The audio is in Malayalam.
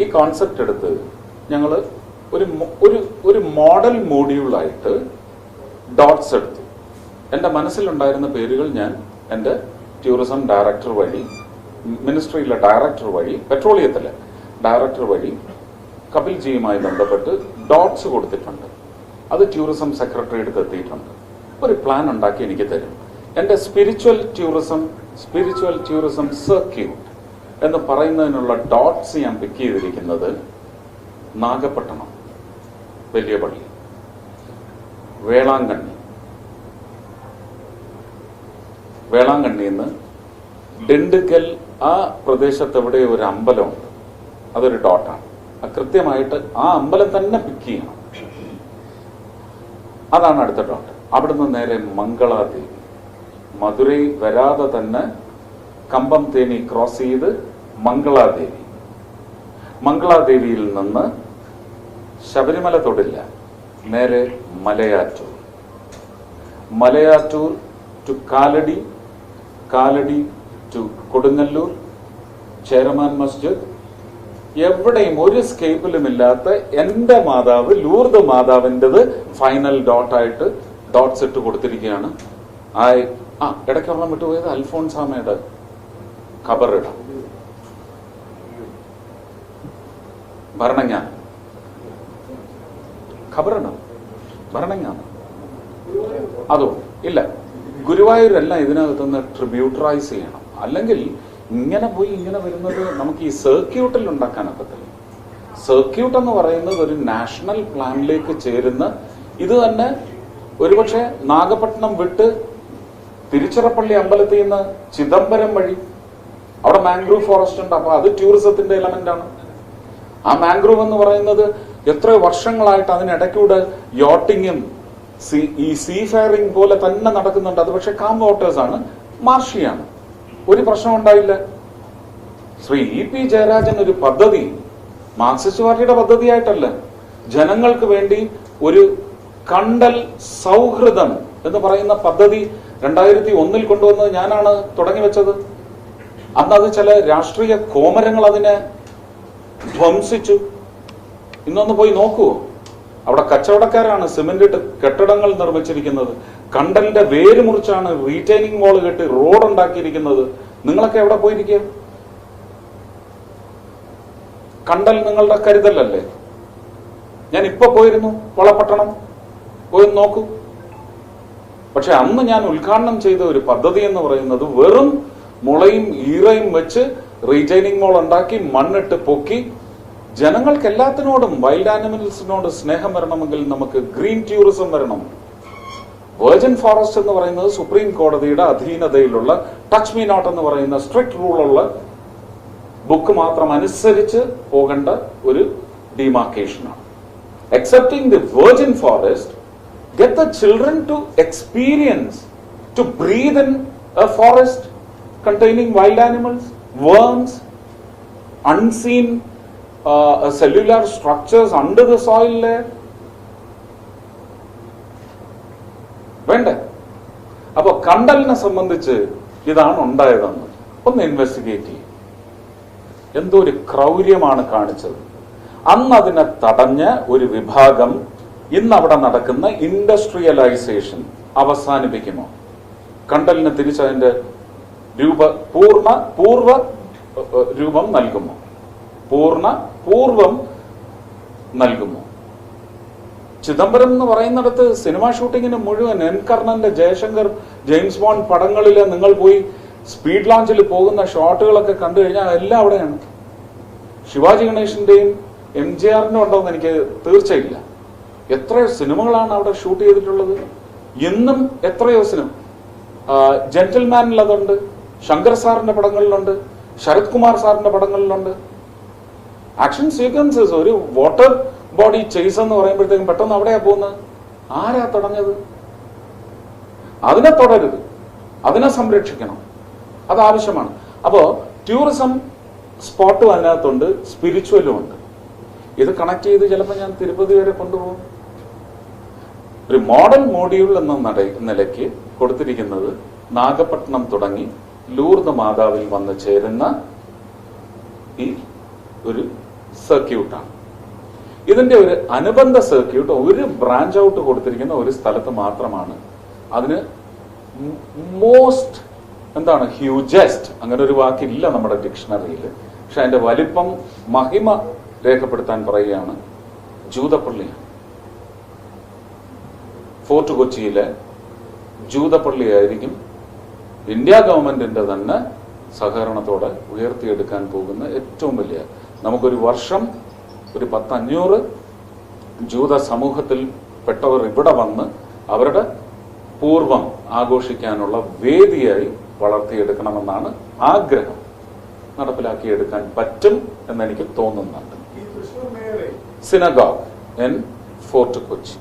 ഈ കോൺസെപ്റ്റ് എടുത്ത് ഞങ്ങൾ ഒരു ഒരു ഒരു മോഡൽ മോഡ്യൂളായിട്ട് ഡോട്ട്സ് എടുത്തു. എന്റെ മനസ്സിലുണ്ടായിരുന്ന പേരുകൾ ഞാൻ എന്റെ ടൂറിസം ഡയറക്ടർ വഴി മിനിസ്ട്രിയിലെ ഡയറക്ടർ വഴി പെട്രോളിയത്തിലെ ഡയറക്ടർ വഴി കപിൽജിയുമായി ബന്ധപ്പെട്ട് ഡോട്ട്സ് കൊടുത്തിട്ടുണ്ട്. അത് ടൂറിസം സെക്രട്ടറി അടുത്ത് എത്തിയിട്ടുണ്ട്. ഒരു പ്ലാൻ ഉണ്ടാക്കി എനിക്ക് തരും. എന്റെ spiritual tourism spiritual tourism circuit എന്ന് പറയുന്നതിനുള്ള ഡോട്ട്സ് ഞാൻ പിക്ക് ചെയ്തിരിക്കുന്നത് നാഗപട്ടണം വലിയ പള്ളി വേളാങ്കണ്ണി. വേളാങ്കണ്ണിയിൽ നിന്ന് ഡിണ്ടുക്കൽ ആ പ്രദേശത്ത് എവിടെ ഒരു അമ്പലമുണ്ട്. അതൊരു ഡോട്ടാണ്. കൃത്യമായിട്ട് ആ അമ്പലം തന്നെ പിക്ക് ചെയ്യണം. അതാണ് അടുത്ത ഡോട്ട്. അവിടുന്ന് നേരെ മംഗളാദേവി. മധുരൈ വരാതെ തന്നെ കമ്പം തേനി ക്രോസ് ചെയ്ത് മംഗളാദേവി. മംഗളാദേവിയിൽ നിന്ന് ശബരിമല തൊടില്ല നേരെ Malayattoor. Malayattoor to Kalady Kalady to Kodungallur Cheraman Masjid. എവിടെയും ഒരു സ്കേപ്പിലും ഇല്ലാത്ത എന്റെ മാതാവ് ലൂർദ് മാതാവിന്റെത് ഫൈനൽ ഡോട്ടായിട്ട് ഡോട്ട്സ് ഇട്ട് കൊടുത്തിരിക്കുകയാണ്. ആ ആ ഇടയ്ക്ക് ഓർമ്മ വിട്ടുപോയത് അൽഫോൺസാമയുടെ ഖബറിടം. ഭരണങ്ങാനം. ഖബറിടം ഭരണങ്ങാനം. അതോ ഇല്ല. ഗുരുവായൂരല്ല ഇതിനകത്തുനിന്ന് ട്രിബ്യൂട്ടറൈസ് ചെയ്യണം. അല്ലെങ്കിൽ ഇങ്ങനെ പോയി ഇങ്ങനെ വരുന്നത് നമുക്ക് ഈ സർക്യൂട്ടിൽ ഉണ്ടാക്കാനൊക്കത്തില്ല സർക്യൂട്ട് എന്ന് പറയുന്നത് ഒരു നാഷണൽ പ്ലാനിലേക്ക് ചേരുന്ന ഇത് തന്നെ ഒരുപക്ഷെ നാഗപട്ടണം വിട്ട് തിരുച്ചിറപ്പള്ളി അമ്പലത്തിൽ നിന്ന് ചിദംബരം വഴി അവിടെ മാംഗ്രൂവ് ഫോറസ്റ്റ് ഉണ്ട്. അപ്പൊ അത് ടൂറിസത്തിന്റെ എലമെന്റ് ആണ്. ആ മാംഗ്രൂവ് എന്ന് പറയുന്നത് എത്ര വർഷങ്ങളായിട്ട് അതിനിടയ്ക്കൂടെ യോട്ടിങ്ങും ഈ സീ ഫയറിംഗ് പോലെ തന്നെ നടക്കുന്നുണ്ട്. അത് പക്ഷെ കാം വാട്ടേഴ്സ് ആണ്. മാർഷിയാണ് ഒരു പ്രശ്നം ഉണ്ടായില്ല. ശ്രീ ഇ പി ജയരാജൻ ഒരു പദ്ധതി മാർക്സിസ്റ്റ് പാർട്ടിയുടെ പദ്ധതിയായിട്ടല്ല ജനങ്ങൾക്ക് വേണ്ടി ഒരു കണ്ടൽ സൗഹൃദം എന്ന് പറയുന്ന പദ്ധതി രണ്ടായിരത്തി ഒന്നിൽ കൊണ്ടുവന്നത് ഞാനാണ് തുടങ്ങി വെച്ചത്. അന്ന് അത് ചില രാഷ്ട്രീയ കോമരങ്ങൾ അതിനെ ധ്വംസിച്ചു. ഇന്നൊന്ന് പോയി നോക്കൂ. അവിടെ കച്ചവടക്കാരാണ് സിമന്റ് ഇട്ട് കെട്ടിടങ്ങൾ നിർമ്മിച്ചിരിക്കുന്നത്. കണ്ടലിന്റെ വേര് മുറിച്ചാണ് റീറ്റൈനിങ് വാൾ കെട്ടി റോഡ് ഉണ്ടാക്കിയിരിക്കുന്നത്. നിങ്ങളൊക്കെ എവിടെ പോയിരിക്കുക? കണ്ടൽ നിങ്ങളുടെ കരുതലല്ലേ? ഞാൻ ഇപ്പൊ പോയിരുന്നു വളപട്ടണം. പോയി നോക്കൂ. പക്ഷെ അന്ന് ഞാൻ ഉദ്ഘാടനം ചെയ്ത ഒരു പദ്ധതി എന്ന് പറയുന്നത് വെറും മുളയും ഈറയും വെച്ച് റീറ്റൈനിങ് മോൾ ഉണ്ടാക്കി മണ്ണിട്ട് പൊക്കി ജനങ്ങൾക്ക് എല്ലാത്തിനോടും വൈൽഡ് ആനിമൽസിനോട് സ്നേഹം വരണമെങ്കിൽ നമുക്ക് ഗ്രീൻ ടൂറിസം വരണം. വേർജൻ ഫോറസ്റ്റ് എന്ന് പറയുന്നത് സുപ്രീം കോടതിയുടെ അധീനതയിലുള്ള ടച്ച് മീ നോട്ട് എന്ന് പറയുന്ന സ്ട്രിക്ട് റൂളുള്ള ബുക്ക് മാത്രം അനുസരിച്ച് പോകേണ്ട ഒരു ഡിമാർക്കേഷനാണ് accepting the virgin forest get the children to experience to breathe in a forest containing wild animals, worms, unseen uh, cellular structures under the soil layer. വേണ്ടേ? അപ്പോൾ കണ്ടലിനെ സംബന്ധിച്ച് ഇതാണ് ഉണ്ടായതെന്ന് ഒന്ന് ഇൻവെസ്റ്റിഗേറ്റ് ചെയ്യും. എന്തോ ഒരു ക്രൗര്യമാണ് കാണിച്ചത്. അന്ന് അതിനെ തടഞ്ഞ ഒരു വിഭാഗം ഇന്ന് അവിടെ നടക്കുന്ന ഇൻഡസ്ട്രിയലൈസേഷൻ അവസാനിപ്പിക്കുമോ? കണ്ടലിന് തിരിച്ചതിന്റെ രൂപ പൂർണ പൂർവ രൂപം നൽകുമോ പൂർണ പൂർവം നൽകുമോ ചിദംബരം എന്ന് പറയുന്നിടത്ത് സിനിമാ ഷൂട്ടിങ്ങിന് മുഴുവൻ എൻ കർണന്റെ ജയശങ്കർ ജെയിംസ് ബോണ്ട് പടങ്ങളിൽ നിങ്ങൾ പോയി സ്പീഡ് ലോഞ്ചിൽ പോകുന്ന ഷോട്ടുകളൊക്കെ കണ്ടു കഴിഞ്ഞാൽ എല്ലാം അവിടെയാണ്. ശിവാജി ഗണേഷിന്റെയും എം ജി ആറിന്റെ ഉണ്ടോന്ന് എനിക്ക് തീർച്ചയില്ല എത്രയോ സിനിമകളാണ് അവിടെ ഷൂട്ട് ചെയ്തിട്ടുള്ളത്. എന്നും എത്രയോ സിനിമ ജെന്റിൽമാനിൽ അതുണ്ട്. ശങ്കർ സാറിന്റെ പടങ്ങളിലുണ്ട് ശരത് കുമാർ സാറിന്റെ പടങ്ങളിലുണ്ട്. ആക്ഷൻ സീക്വൻസസ് ഒരു വാട്ടർ ബോഡി ചെയ്സ് എന്ന് പറയുമ്പോഴത്തേക്കും പെട്ടെന്ന് അവിടെയാ പോകുന്നത്. ആരാ തുടങ്ങിയത്? അതിനെ തുടരുത്. അതിനെ സംരക്ഷിക്കണം. അത് ആവശ്യമാണ് അപ്പോ ടൂറിസം സ്പോട്ടും അതിനകത്തുണ്ട് സ്പിരിച്വലും ഉണ്ട്. ഇത് കണക്ട് ചെയ്ത് ചിലപ്പോൾ ഞാൻ തിരുപ്പതി വരെ കൊണ്ടുപോകും. ഒരു മോഡൽ മോഡ്യൂൾ എന്ന നില നിലയ്ക്ക് കൊടുത്തിരിക്കുന്നത് നാഗപട്ടണം തുടങ്ങി ലൂർദ് മാതാവിൽ വന്ന് ചേരുന്ന ഈ ഒരു സർക്യൂട്ടാണ്. ഇതിന്റെ ഒരു അനുബന്ധ സർക്യൂട്ട് ഒരു ബ്രാഞ്ച് ഔട്ട് കൊടുത്തിരിക്കുന്ന ഒരു സ്ഥലത്ത് മാത്രമാണ്. അതിന് മോസ്റ്റ് എന്താണ്? ഹ്യൂജസ്റ്റ് അങ്ങനെ ഒരു വാക്കില്ല നമ്മുടെ ഡിക്ഷണറിയിൽ പക്ഷെ അതിന്റെ വലിപ്പം മഹിമ രേഖപ്പെടുത്താൻ പറയുകയാണ് ജൂതപ്പള്ളിയാണ്. ഫോർട്ട് കൊച്ചിയിലെ ജൂതപ്പള്ളിയായിരിക്കും ഇന്ത്യ ഗവൺമെന്റിന്റെ തന്നെ സഹകരണത്തോടെ ഉയർത്തിയെടുക്കാൻ പോകുന്ന ഏറ്റവും വലിയ നമുക്കൊരു വർഷം ഒരു പത്തഞ്ഞൂറ് ജൂത സമൂഹത്തിൽ പെട്ടവർ ഇവിടെ വന്ന് അവരുടെ പൂർവം ആഘോഷിക്കാനുള്ള വേദിയായി വളർത്തിയെടുക്കണമെന്നാണ് ആഗ്രഹം. നടപ്പിലാക്കിയെടുക്കാൻ പറ്റും എന്നെനിക്ക് തോന്നുന്നുണ്ട്. Synagogue N fort Kochi